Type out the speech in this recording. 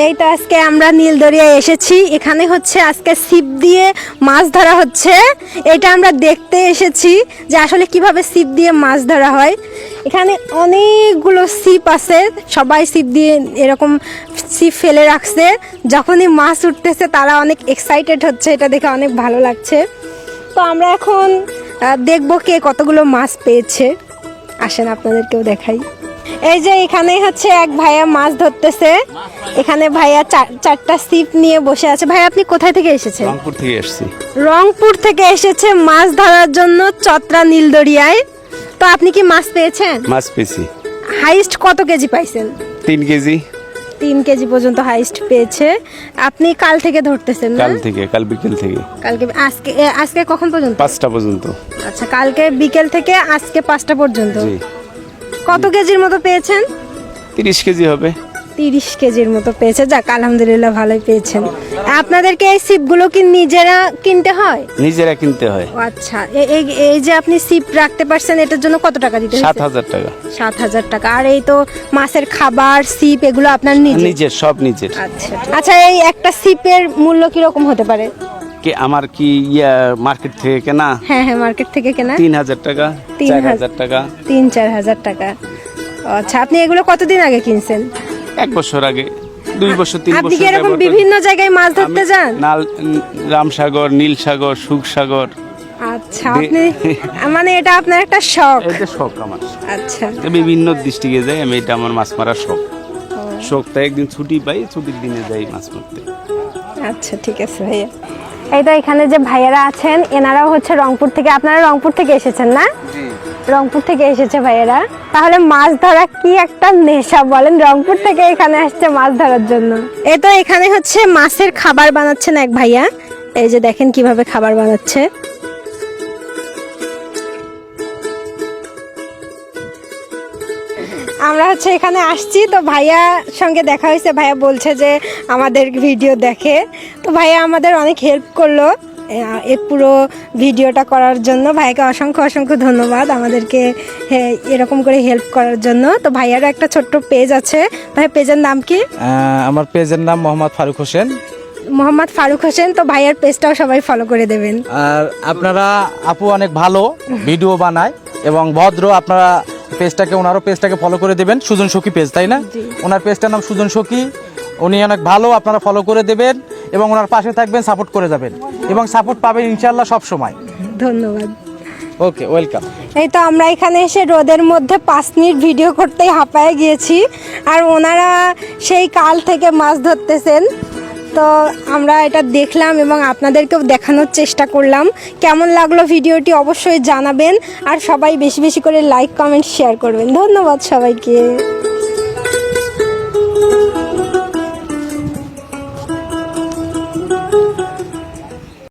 এই তো আজকে আমরা নীলদরিয়ায় এসেছি। এখানে হচ্ছে আজকে ছিপ দিয়ে মাছ ধরা হচ্ছে। এটা আমরা দেখতে এসেছি যে আসলে কীভাবে ছিপ দিয়ে মাছ ধরা হয়। এখানে অনেকগুলো ছিপ আছে। সবাই ছিপ দিয়ে এরকম ছিপ ফেলে রাখছে। যখনই মাছ উঠতেছে, তারা অনেক এক্সাইটেড হচ্ছে। এটা দেখে অনেক ভালো লাগছে। তো আমরা এখন দেখব কে কতগুলো মাছ পেয়েছে। আসেন আপনাদেরকেও দেখাই। এই যে এখানে হচ্ছে এক ভাইয়া মাছ ধরতেছে। এখানে ভাইয়া চার- চারটা সিপ নিয়ে বসে আছে। ভাই আপনি কোথায় থেকে এসেছেন? রংপুর থেকে এসছি। রংপুর থেকে এসেছে মাছ ধরার জন্য চত্রা নীলদরিয়ায়। তো আপনি কি মাছ পেয়েছেন? মাছ পেয়েছি। হাইস্ট কত কেজি পাইছেন? তিন কেজি। তিন কেজি পর্যন্ত হাইস্ট পেয়েছে। আপনি কাল থেকে ধরতেছেন না? কাল থেকে কাল বিকেল থেকে। কালকে আজকে আজকে কখন পর্যন্ত? পাঁচটা পর্যন্ত। আচ্ছা কালকে বিকেল থেকে আজকে পাঁচটা পর্যন্ত। জি। কত কেজির মতো পেয়েছেন? তিরিশ কেজি হবে। তিরিশ কেজির মতো পেয়েছে। যাক আলহামদুলিল্লাহ ভালোই পেয়েছেন। আপনাদেরকে এই সিপগুলো কি নিজেরা কিনতে হয়? নিজেরা কিনতে হয়। আচ্ছা এই যে আপনি সিপ রাখতে পারছেন এটার জন্য কত টাকা দিতে সাত হাজার টাকা। সাত হাজার টাকা। আর এই তো মাছের খাবার সিপ এগুলো আপনার নিজে নিজের সব নিজের। আচ্ছা আচ্ছা এই একটা সিপের মূল্য কীরকম হতে পারে? কে আমার কি ইয়া মার্কেট থেকে কেনা? হ্যাঁ হ্যাঁ মার্কেট থেকে কেনা। তিন হাজার টাকা তিন হাজার। টাকা। তিন চার হাজার টাকা। আচ্ছা আপনি এগুলো কতদিন আগে কিনছেন? এক বছর আগে দুই বছর তিন আপনি বছর কি এরকম বিভিন্ন জায়গায় মাছ ধরতে যান? নাল রামসাগর নীলসাগর সুখসাগর। আচ্ছা আপনি মানে এটা আপনার একটা শখ। এটা শখ আমার। আচ্ছা। বিভিন্ন দৃষ্টিকে যাই আমি এটা আমার মাছ মারার শখ। শখটা একদিন ছুটি পাই ছুটির দিনে যাই মাছ মারতে। আচ্ছা ঠিক আছে ভাইয়া। এই তো এখানে যে ভাইয়ারা আছেন এনারাও হচ্ছে রংপুর থেকে। আপনারা রংপুর থেকে এসেছেন না? রংপুর থেকে এসেছে ভাইয়েরা। তাহলে মাছ ধরা কি একটা নেশা বলেন? রংপুর থেকে এখানে আসছে মাছ ধরার জন্য। এই তো এখানে হচ্ছে মাছের খাবার বানাচ্ছেন এক ভাইয়া। এই যে দেখেন কীভাবে খাবার বানাচ্ছে। আমরা হচ্ছে এখানে আসছি। তো ভাইয়া সঙ্গে দেখা হয়েছে। ভাইয়া বলছে যে আমাদের ভিডিও দেখে। তো ভাইয়া আমাদের অনেক হেল্প করল। এ- পুরো ভিডিওটা করার জন্য। ভাইয়াকে অসংখ্য অসংখ্য ধন্যবাদ আমাদেরকে এরকম করে হেল্প করার জন্য। তো ভাইয়ারও একটা ছোট্ট পেজ আছে। ভাই পেজের নাম কি? আমার পেজের নাম মোহাম্মদ ফারুক হোসেন। মোহাম্মদ ফারুক হোসেন তো ভাইয়ার পেজটাও সবাই ফলো করে দেবেন। আর আপনারা আপু অনেক ভালো ভিডিও বানায় এবং ভদ্র আপনারা পেজটাকে ওনারও পেজটাকে ফলো করে দেবেন। সুজন সখী পেজ তাই না? ওনার পেজটার নাম সুজন সখী। উনি অনেক ভালো আপনারা ফলো করে দেবেন। এবং ওনার পাশে থাকবেন সাপোর্ট করে যাবেন। এবং সাপোর্ট পাবেন ইনশাল্লাহ সব সময়। ধন্যবাদ। ওকে ওয়েলকাম এই তো আমরা এখানে এসে রোদের মধ্যে পাঁচ মিনিট ভিডিও করতেই হাঁপায় গিয়েছি। আর ওনারা সেই কাল থেকে মাছ ধরতেছেন। তো আমরা এটা দেখলাম এবং আপনাদেরকেও দেখানোর চেষ্টা করলাম। কেমন লাগল ভিডিওটি অবশ্যই জানাবেন। আর সবাই বেশি বেশি করে লাইক কমেন্ট শেয়ার করবেন। ধন্যবাদ সবাইকে।